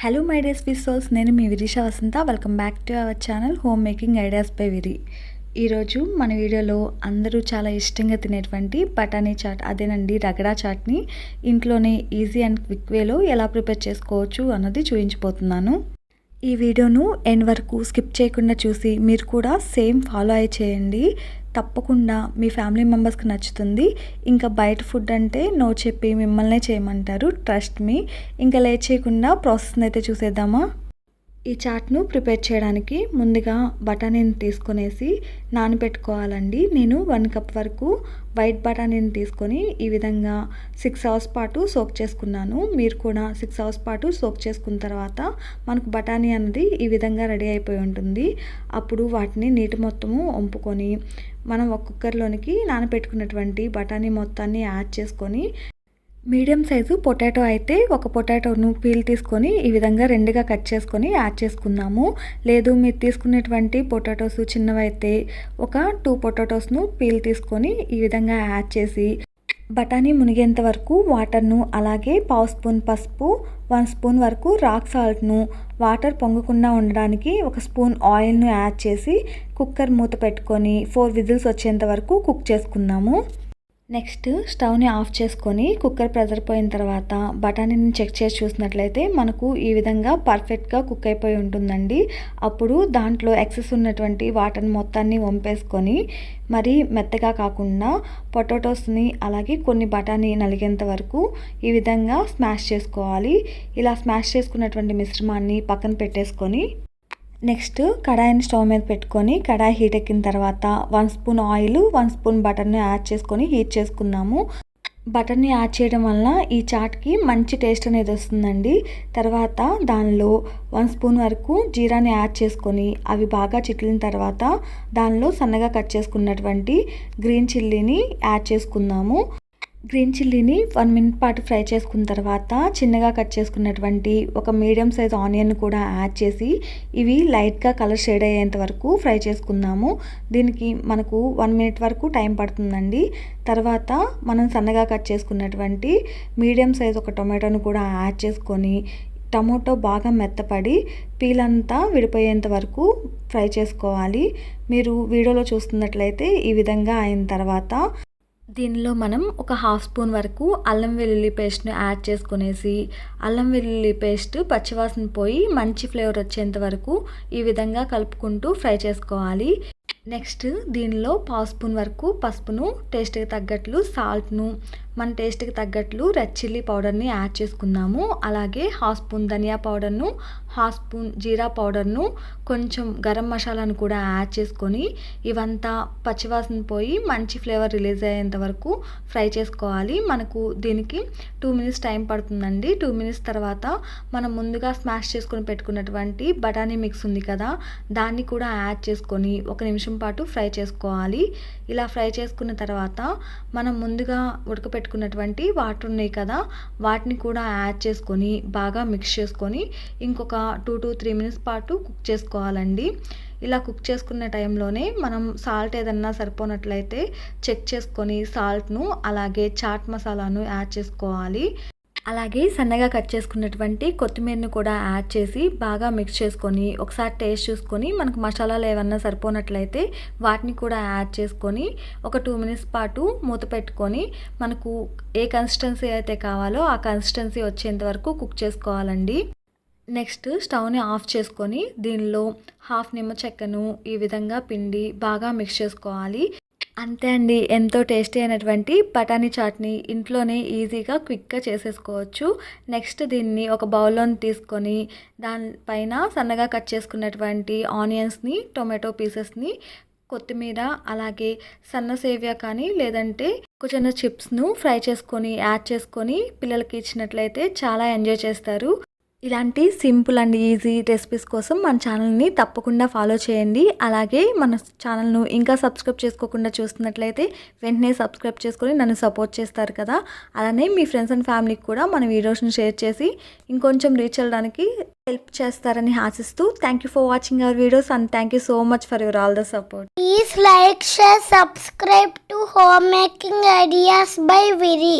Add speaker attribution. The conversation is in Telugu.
Speaker 1: Hello my days with souls నేను మీ Virisha Vasantha. Welcome back to our channel home making ideas by Viri ఈరోజు మన వీడియోలో అందరూ చాలా ఇష్టంగా తినేటువంటి బఠానీ చాట్ అదేనండి రగడా చాట్ని ఇంట్లోనే ఈజీ అండ్ క్విక్ వేలో ఎలా ప్రిపేర్ చేసుకోవచ్చు అన్నది చూపించిపోతున్నాను ఈ వీడియోను ఎండ్ వరకు స్కిప్ చేయకుండా చూసి మీరు కూడా సేమ్ ఫాలో అయి చేయండి. తప్పకుండా మీ ఫ్యామిలీ మెంబర్స్కి నచ్చుతుంది. ఇంకా బయట ఫుడ్ అంటే నో చెప్పి మిమ్మల్నే చేయమంటారు. ట్రస్ట్ మీ ఇంకా లేట్ చేయకుండా ప్రాసెస్ని అయితే చూసేద్దామా? ఈ చాట్ను ప్రిపేర్ చేయడానికి ముందుగా బఠానీని తీసుకునేసి నానబెట్టుకోవాలండి. నేను వన్ కప్ వరకు వైట్ బఠానీని తీసుకొని ఈ విధంగా సిక్స్ అవర్స్ పాటు సోక్ చేసుకున్నాను. మీరు కూడా సిక్స్ అవర్స్ పాటు సోక్ చేసుకున్న తర్వాత మనకు బఠానీ అనేది ఈ విధంగా రెడీ అయిపోయి ఉంటుంది. అప్పుడు వాటిని నీటి మొత్తము వంపుకొని మనం ఒక్కొక్కరిలోనికి నానబెట్టుకున్నటువంటి బఠానీ మొత్తాన్ని యాడ్ చేసుకొని మీడియం సైజు పొటాటో అయితే ఒక పొటాటోను పీల్ తీసుకొని ఈ విధంగా రెండుగా కట్ చేసుకొని యాడ్ చేసుకుందాము లేదు మీరు తీసుకునేటువంటి పొటాటోస్ చిన్నవైతే ఒక టూ పొటాటోస్ను పీల్ తీసుకొని ఈ విధంగా యాడ్ చేసి బఠానీ మునిగేంత వరకు వాటర్ను అలాగే పావు స్పూన్ పసుపు వన్ స్పూన్ వరకు రాక్ సాల్ట్ను వాటర్ పొంగకుండా ఉండడానికి ఒక స్పూన్ ఆయిల్ను యాడ్ చేసి కుక్కర్ మూత పెట్టుకొని ఫోర్ విజిల్స్ వచ్చేంత వరకు కుక్ చేసుకుందాము నెక్స్ట్ స్టవ్ని ఆఫ్ చేసుకొని కుక్కర్ ప్రెజర్ పోయిన తర్వాత బఠానీని చెక్ చేసి చూసినట్లయితే మనకు ఈ విధంగా పర్ఫెక్ట్గా కుక్ అయిపోయి ఉంటుందండి. అప్పుడు దాంట్లో ఎక్సెస్ ఉన్నటువంటి వాటర్ని మొత్తాన్ని వంపేసుకొని మరి మెత్తగా కాకుండా పొటాటోస్ని అలాగే కొన్ని బఠానీ నలిగేంత వరకు ఈ విధంగా స్మాష్ చేసుకోవాలి. ఇలా స్మాష్ చేసుకున్నటువంటి మిశ్రమాన్ని పక్కన పెట్టేసుకొని నెక్స్ట్ కడాయిని స్టవ్ మీద పెట్టుకొని కడాయి హీట్ ఎక్కిన తర్వాత one spoon oil one spoon బటర్ని add చేసుకొని హీట్ చేసుకున్నాము బటర్ని యాడ్ చేయడం వల్ల ఈ చాట్కి మంచి టేస్ట్ అనేది వస్తుందండి. తర్వాత దానిలో వన్ స్పూన్ వరకు జీరాని యాడ్ చేసుకొని అవి బాగా చిట్లిన తర్వాత దానిలో సన్నగా కట్ చేసుకున్నటువంటి గ్రీన్ చిల్లీని యాడ్ చేసుకుందాము. గ్రీన్ చిల్లీని వన్ మినిట్ పాటు ఫ్రై చేసుకున్న తర్వాత చిన్నగా కట్ చేసుకున్నటువంటి ఒక మీడియం సైజ్ ఆనియన్ కూడా యాడ్ చేసి ఇవి లైట్గా కలర్ షేడ్ అయ్యేంత వరకు ఫ్రై చేసుకుందాము. దీనికి మనకు వన్ మినిట్ వరకు టైం పడుతుందండి. తర్వాత మనం సన్నగా కట్ చేసుకున్నటువంటి మీడియం సైజ్ ఒక టొమాటోను కూడా యాడ్ చేసుకొని టమోటో బాగా మెత్తపడి పీలంతా విడిపోయేంత వరకు ఫ్రై చేసుకోవాలి. మీరు వీడియోలో చూస్తున్నట్లయితే ఈ విధంగా అయిన తర్వాత దీనిలో మనం ఒక హాఫ్ స్పూన్ వరకు అల్లం వెల్లుల్లి పేస్ట్ని యాడ్ చేసుకునేసి అల్లం వెల్లుల్లి పేస్ట్ పచ్చివాసన పోయి మంచి ఫ్లేవర్ వచ్చేంత వరకు ఈ విధంగా కలుపుకుంటూ ఫ్రై చేసుకోవాలి. నెక్స్ట్ దీనిలో పావు స్పూన్ వరకు పసుపును టేస్ట్కి తగ్గట్లు సాల్ట్ను మన టేస్ట్కి తగ్గట్లు రెడ్ చిల్లీ పౌడర్ని యాడ్ చేసుకుందాము. అలాగే హాఫ్ స్పూన్ ధనియా పౌడర్ను హాఫ్ స్పూన్ జీరా పౌడర్ను కొంచెం గరం మసాలాను కూడా యాడ్ చేసుకొని ఇవంతా పచ్చివాసన పోయి మంచి ఫ్లేవర్ రిలీజ్ అయ్యేంత వరకు ఫ్రై చేసుకోవాలి. మనకు దీనికి టూ మినిట్స్ టైం పడుతుందండి. టూ మినిట్స్ తర్వాత మనం ముందుగా స్మాష్ చేసుకొని పెట్టుకున్నటువంటి బఠానీ మిక్స్ ఉంది కదా దాన్ని కూడా యాడ్ చేసుకొని ఒక నిమిషం పాటు ఫ్రై చేసుకోవాలి. ఇలా ఫ్రై చేసుకున్న తర్వాత మనం ముందుగా పెట్టుకున్నటువంటి వాటర్ ఉన్నాయి కదా వాటిని కూడా యాడ్ చేసుకొని బాగా మిక్స్ చేసుకొని ఇంకొక టూ టు త్రీ మినిట్స్ పాటు కుక్ చేసుకోవాలండి. ఇలా కుక్ చేసుకునే టైంలోనే మనం సాల్ట్ ఏదన్నా సరిపోనట్లయితే చెక్ చేసుకొని సాల్ట్ను అలాగే చాట్ మసాలాను యాడ్ చేసుకోవాలి. అలాగే సన్నగా కట్ చేసుకున్నటువంటి కొత్తిమీరని కూడా యాడ్ చేసి బాగా మిక్స్ చేసుకొని ఒకసారి టేస్ట్ చూసుకొని మనకు మసాలాలు ఏమన్నా సరిపోనట్లయితే వాటిని కూడా యాడ్ చేసుకొని ఒక టూ మినిట్స్ పాటు మూత పెట్టుకొని మనకు ఏ కన్సిస్టెన్సీ అయితే కావాలో ఆ కన్సిస్టెన్సీ వచ్చేంత వరకు కుక్ చేసుకోవాలండి. నెక్స్ట్ స్టవ్ని ఆఫ్ చేసుకొని దీనిలో హాఫ్ నిమ్మ చెక్కను ఈ విధంగా పిండి బాగా మిక్స్ చేసుకోవాలి. అంతే అండి. ఎంతో టేస్టీ అయినటువంటి బఠానీ చాట్ని ఇంట్లోనే ఈజీగా క్విక్గా చేసేసుకోవచ్చు. నెక్స్ట్ దీన్ని ఒక బౌల్లో తీసుకొని దానిపైన సన్నగా కట్ చేసుకున్నటువంటి ఆనియన్స్ని టొమాటో పీసెస్ని కొత్తిమీర అలాగే సన్న సేవియా కానీ లేదంటే చిన్న చిప్స్ను ఫ్రై చేసుకొని యాడ్ చేసుకొని పిల్లలకి ఇచ్చినట్లయితే చాలా ఎంజాయ్ చేస్తారు. ఇలాంటి సింపుల్ అండ్ ఈజీ రెసిపీస్ కోసం మన ఛానల్ని తప్పకుండా ఫాలో చేయండి. అలాగే మన ఛానల్ను ఇంకా సబ్స్క్రైబ్ చేసుకోకుండా చూస్తున్నట్లయితే వెంటనే సబ్స్క్రైబ్ చేసుకొని నన్ను సపోర్ట్ చేస్తారు కదా. అలానే మీ ఫ్రెండ్స్ అండ్ ఫ్యామిలీకి కూడా మన వీడియోస్ని షేర్ చేసి ఇంకొంచెం రీచ్ అవ్వడానికి హెల్ప్ చేస్తారని ఆశిస్తూ thank you for watching our videos and thank you so much for your all the support.
Speaker 2: Like share subscribe to home making ideas bye విరి